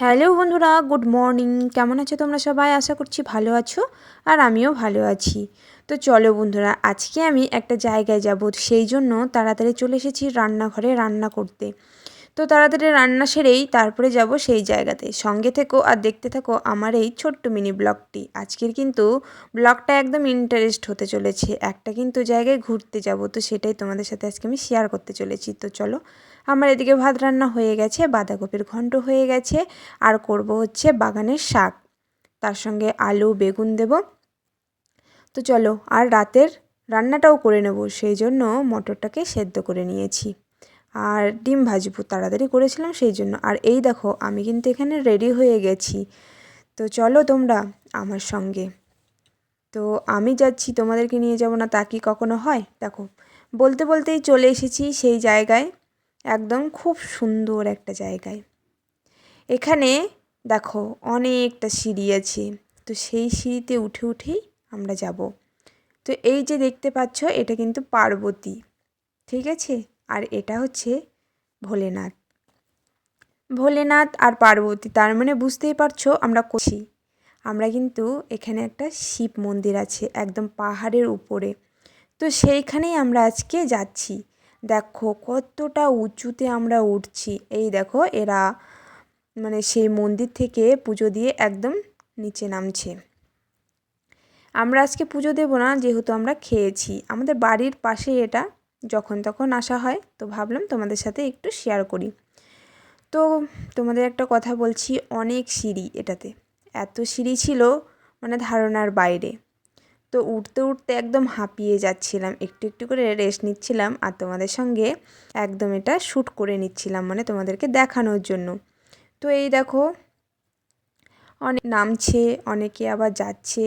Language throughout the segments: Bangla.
হ্যালো বন্ধুরা, গুড মর্নিং। কেমন আছো তোমরা সবাই? আশা করছি ভালো আছো আর আমিও ভালো আছি। তো চলো বন্ধুরা, আজকে আমি একটা জায়গায় যাব, সেই জন্য তাড়াতাড়ি চলে এসেছি রান্নাঘরে রান্না করতে। তো তাড়াতাড়ি রান্না সেরেই তারপরে যাব সেই জায়গাতে। সঙ্গে থেকো আর দেখতে থাকো আমার এই ছোট্ট মিনি ব্লগটি। আজকের কিন্তু ব্লগটা একদম ইন্টারেস্ট হতে চলেছে। একটা কিন্তু জায়গায় ঘুরতে যাব, তো সেটাই তোমাদের সাথে আজকে আমি শেয়ার করতে চলেছি। তো চলো, আমার এদিকে ভাত রান্না হয়ে গেছে, বাঁধাকপির ঘন্ট হয়ে গেছে, আর করব হচ্ছে বাগানের শাক। তার সঙ্গে আলু, বেগুন দেব। তো চলো, আর রাতের রান্নাটাও করে নেব, সেই জন্য মটরটাকে সেদ্ধ করে নিয়েছি। আর ডিম ভাজবো, তাড়াতাড়ি করেছিলাম সেই জন্য। আর এই দেখো, আমি কিন্তু এখানে রেডি হয়ে গেছি। তো চলো তোমরা আমার সঙ্গে। তো আমি যাচ্ছি, তোমাদেরকে নিয়ে যাব না, তা কি কখনো হয়? দেখো, বলতে বলতেই চলে এসেছি সেই জায়গায়। একদম খুব সুন্দর একটা জায়গায়। এখানে দেখো, অনেকটা সিঁড়ি আছে। তো সেই সিঁড়িতে উঠে উঠেই আমরা যাব। তো এই যে দেখতে পাচ্ছ, এটা কিন্তু পার্বতী। ঠিক আছে? আর এটা হচ্ছে ভোলেনাথ। ভোলেনাথ আর পার্বতী, তার মানে বুঝতেই পারছ আমরা করছি আমরা কিন্তু এখানে একটা শিব মন্দির আছে, একদম পাহাড়ের উপরে। তো সেইখানেই আমরা আজকে যাচ্ছি। দেখো কতটা উঁচুতে আমরা উঠছি। এই দেখো এরা মানে সেই মন্দির থেকে পুজো দিয়ে একদম নিচে নামছে। আমরা আজকে পুজো দেবো না, যেহেতু আমরা খেয়েছি। আমাদের বাড়ির পাশে এটা যখন তখন আসা হয়, তো ভাবলাম তোমাদের সাথে একটু শেয়ার করি। তো তোমাদের একটা কথা বলছি, অনেক সিঁড়ি এটাতে। এত সিঁড়ি ছিল মানে ধারণার বাইরে। তো উঠতে উঠতে একদম হাঁপিয়ে যাচ্ছিলাম, একটু একটু করে রেস্ট নিচ্ছিলাম আর তোমাদের সঙ্গে একদম এটা শ্যুট করে নিচ্ছিলাম মানে তোমাদেরকে দেখানোর জন্য। তো এই দেখো, অনেক নামছে, অনেকে আবার যাচ্ছে।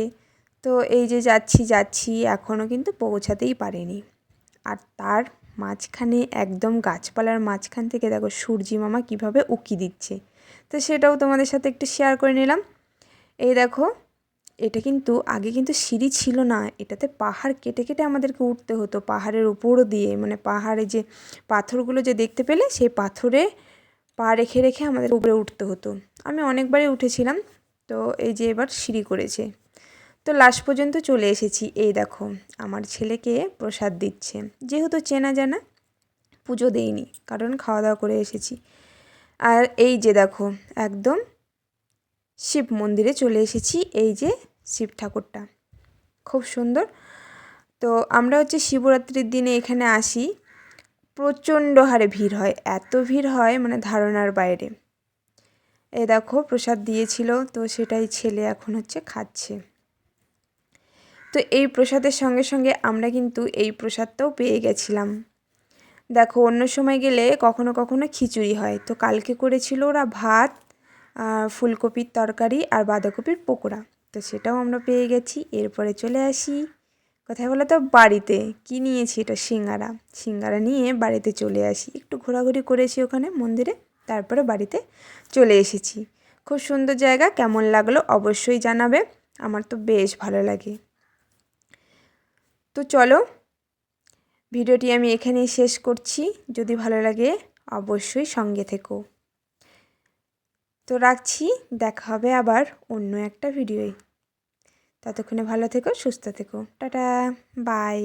তো এই যে যাচ্ছি যাচ্ছি এখনও কিন্তু পৌঁছাতেই পারেনি। আর তার মাঝখানে একদম গাছপালার মাঝখান থেকে দেখো সূর্যি মামা কীভাবে উকি দিচ্ছে। তো সেটাও তোমাদের সাথে একটু শেয়ার করে নিলাম। এই দেখো, এটা কিন্তু আগে কিন্তু সিঁড়ি ছিল না, এটাতে পাহাড় কেটে কেটে আমাদেরকে উঠতে হতো পাহাড়ের উপর দিয়ে। মানে পাহাড়ে যে পাথরগুলো যে দেখতে পেলে সেই পাথরে পা রেখে রেখে আমাদের উপরে উঠতে হতো। আমি অনেকবারই উঠেছিলাম, তো এই যে এবার সিঁড়ি করেছে। তো লাস্ট পর্যন্ত চলে এসেছি। এই দেখো, আমার ছেলেকে প্রসাদ দিচ্ছে। যেহেতু চেনা জানা, পুজো দেইনি, কারণ খাওয়া দাওয়া করে এসেছি। আর এই যে দেখো, একদম শিব মন্দিরে চলে এসেছি, এই যে শিব ঠাকুরটা। খুব সুন্দর। তো আমরা হচ্ছে শিবরাত্রির দিনে এখানে আসি, প্রচণ্ড হারে ভিড় হয়, এত ভিড় হয় মানে ধারণার বাইরে। এ দেখো, প্রসাদ দিয়েছিল, তো সেটাই ছেলে এখন হচ্ছে খাচ্ছে। তো এই প্রসাদের সঙ্গে সঙ্গে আমরা কিন্তু এই প্রসাদটাও পেয়ে গেছিলাম। দেখো, অন্য সময় গেলে কখনো কখনো খিচুড়ি হয়। তো কালকে করেছিল ওরা ভাত ফুলকপির তরকারি আর বাঁধাকপির পকোড়া। তো সেটাও আমরা পেয়ে গেছি। এরপরে চলে আসি। কোথায় বলো তো? বাড়িতে। কী নিয়েছি এটা সিঙ্গারা? সিঙ্গারা নিয়ে বাড়িতে চলে আসি। একটু ঘোরাঘুরি করেছি ওখানে মন্দিরে, তারপরে বাড়িতে চলে এসেছি। খুব সুন্দর জায়গা, কেমন লাগল অবশ্যই জানাবে। আমার তো বেশ ভালো লাগে। তো চলো, ভিডিওটি আমি এখানেই শেষ করছি। যদি ভালো লাগে, অবশ্যই সঙ্গে থেকো। তো রাখছি, দেখা হবে আবার অন্য একটা ভিডিওয়। ততক্ষণে ভালো থেকো, সুস্থ থেকো। Tata, bye.